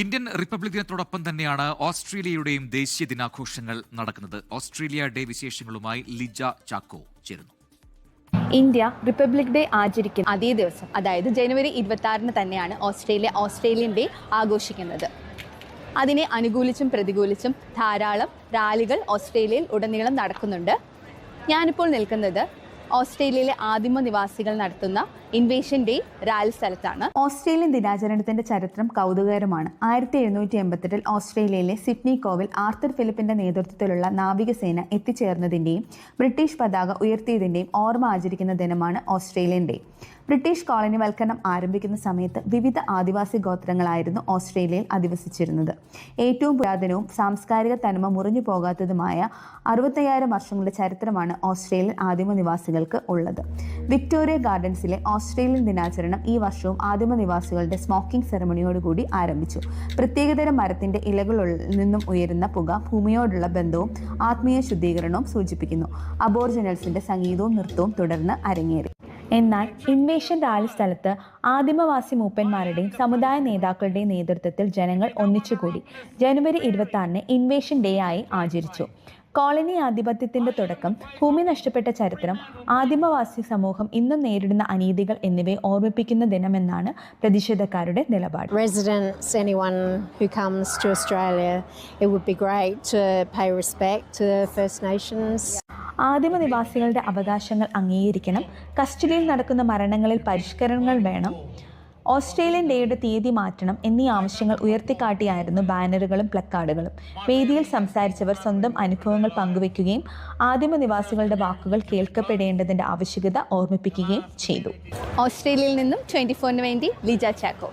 Indian republic ദിനത്തോടൊപ്പം തന്നെയാണ് ഓസ്ട്രേലിയയുടെയും ദേശീയ ദിനാഘോഷങ്ങൾ നടക്കുന്നത്. ഓസ്ട്രേലിയ ഡേ വിശേഷങ്ങളുമായി ലിജ ചാക്കോ ചേരുന്നു. ഇന്ത്യ റിപ്പബ്ലിക് ഡേ ആചരിക്കുന്ന അതേ ദിവസം അതായത് ജനുവരി ഇരുപത്തി ആറിന് തന്നെയാണ് ഓസ്ട്രേലിയ ഓസ്ട്രേലിയൻ ഡേ ആഘോഷിക്കുന്നത്. അതിനെ അനുകൂലിച്ചും പ്രതികൂലിച്ചും ധാരാളം റാലികൾ ഓസ്ട്രേലിയയിൽ ഉടനീളം നടക്കുന്നുണ്ട്. ഞാനിപ്പോൾ നിൽക്കുന്നത് ഓസ്ട്രേലിയയിലെ ആദിമ നിവാസികൾ നടത്തുന്ന ഇൻവേഷൻ ഡേ റാലി സ്ഥലത്താണ്. ഓസ്ട്രേലിയൻ ദിനാചരണത്തിന്റെ ചരിത്രം കൗതുകകരമാണ്. ആയിരത്തി എഴുന്നൂറ്റി എൺപത്തെട്ടിൽ ഓസ്ട്രേലിയയിലെ സിഡ്നി കോവിൽ ആർത്തർ ഫിലിപ്പിന്റെ നേതൃത്വത്തിലുള്ള നാവികസേന എത്തിച്ചേർന്നതിന്റെയും ബ്രിട്ടീഷ് പതാക ഉയർത്തിയതിന്റെയും ഓർമ്മ ആചരിക്കുന്ന ദിനമാണ് ഓസ്ട്രേലിയൻ ഡേ. ബ്രിട്ടീഷ് കോളനിവൽക്കരണം ആരംഭിക്കുന്ന സമയത്ത് വിവിധ ആദിവാസി ഗോത്രങ്ങളായിരുന്നു ഓസ്ട്രേലിയയിൽ അധിവസിച്ചിരുന്നത്. ഏറ്റവും പുരാതനവും സാംസ്കാരിക തനിമ മുറിഞ്ഞു പോകാത്തതുമായ അറുപത്തയ്യായിരം വർഷങ്ങളുടെ ചരിത്രമാണ് ഓസ്ട്രേലിയൻ ആദിമ നിവാസികൾക്ക് ഉള്ളത്. വിക്ടോറിയ ഗാർഡൻസിലെ ഓസ്ട്രേലിയൻ ദിനാചരണം ഈ വർഷവും ആദിമ നിവാസികളുടെ സ്മോക്കിംഗ് സെറമണിയോടുകൂടി ആരംഭിച്ചു. പ്രത്യേകതരം മരത്തിന്റെ ഇലകളിൽ നിന്നും ഉയരുന്ന പുക ഭൂമിയോടുള്ള ബന്ധവും ആത്മീയ ശുദ്ധീകരണവും സൂചിപ്പിക്കുന്നു. അബോർജിനൽസിന്റെ സംഗീതവും നൃത്തവും തുടർന്ന് അരങ്ങേറി. എന്നാൽ ഇൻവേഷൻ റാലി സ്ഥലത്ത് ആദിമവാസി മൂപ്പന്മാരുടെയും സമുദായ നേതാക്കളുടെയും നേതൃത്വത്തിൽ ജനങ്ങൾ ഒന്നിച്ചുകൂടി. ജനുവരി ഇരുപത്തി ഇൻവേഷൻ ഡേ ആയി ആചരിച്ചു. കോളനി ആധിപത്യത്തിന്റെ തുടക്കം ഭൂമി നഷ്ടപ്പെട്ട ചരിത്രം ആദിമവാസി സമൂഹം ഇന്നും നേരിടുന്ന അനീതികൾ എന്നിവയെ ഓർമ്മിപ്പിക്കുന്ന ദിനമെന്നാണ് പ്രതിഷേധക്കാരുടെ നിലപാട്. Residents, anyone who comes to Australia, it would be great to pay respect to First Nations. ആദിമ നിവാസികളുടെ അവകാശങ്ങൾ അംഗീകരിക്കണം. കസ്റ്റഡിയിൽ നടക്കുന്ന മരണങ്ങളിൽ പരിഷ്കരണങ്ങൾ വേണം. ഓസ്ട്രേലിയൻ ഡേയുടെ തീയതി മാറ്റണം എന്നീ ആവശ്യങ്ങൾ ഉയർത്തിക്കാട്ടിയായിരുന്നു ബാനറുകളും പ്ലക്കാർഡുകളും. വേദിയിൽ സംസാരിച്ചവർ സ്വന്തം അനുഭവങ്ങൾ പങ്കുവയ്ക്കുകയും ആദിമ നിവാസികളുടെ വാക്കുകൾ കേൾക്കപ്പെടേണ്ടതിന്റെ ആവശ്യകത ഓർമ്മിപ്പിക്കുകയും ചെയ്തു. ഓസ്ട്രേലിയയിൽ നിന്നും ട്വന്റി ഫോറിന് വേണ്ടി ലിജ ചാക്കോ.